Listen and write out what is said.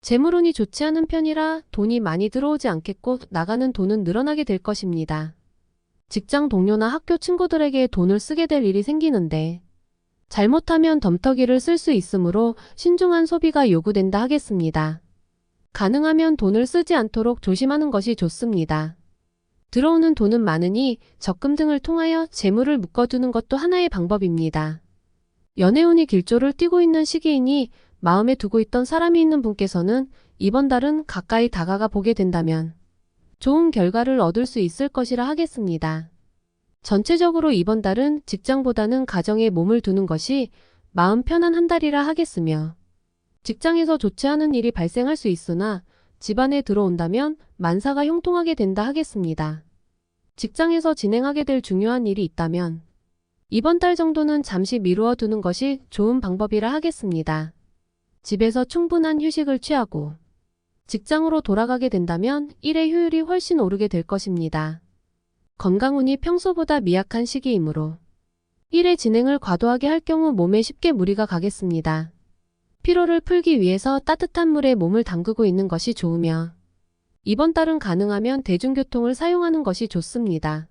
재물운이 좋지 않은 편이라 돈이 많이 들어오지 않겠고 나가는 돈은 늘어나게 될 것입니다. 직장 동료나 학교 친구들에게 돈을 쓰게 될 일이 생기는데 잘못하면 덤터기를 쓸 수 있으므로 신중한 소비가 요구된다 하겠습니다. 가능하면 돈을 쓰지 않도록 조심하는 것이 좋습니다. 들어오는 돈은 많으니 적금 등을 통하여 재물을 묶어두는 것도 하나의 방법입니다. 연애운이 길조를 띠고 있는 시기이니 마음에 두고 있던 사람이 있는 분께서는 이번 달은 가까이 다가가 보게 된다면 좋은 결과를 얻을 수 있을 것이라 하겠습니다. 전체적으로 이번 달은 직장보다는 가정에 몸을 두는 것이 마음 편한 한 달이라 하겠으며 직장에서 좋지 않은 일이 발생할 수 있으나 집안에 들어온다면 만사가 형통하게 된다 하겠습니다. 직장에서 진행하게 될 중요한 일이 있다면 이번 달 정도는 잠시 미루어 두는 것이 좋은 방법이라 하겠습니다. 집에서 충분한 휴식을 취하고 직장으로 돌아가게 된다면 일의 효율이 훨씬 오르게 될 것입니다. 건강운이 평소보다 미약한 시기이므로 일의 진행을 과도하게 할 경우 몸에 쉽게 무리가 가겠습니다. 피로를 풀기 위해서 따뜻한 물에 몸을 담그고 있는 것이 좋으며 이번 달은 가능하면 대중교통을 사용하는 것이 좋습니다.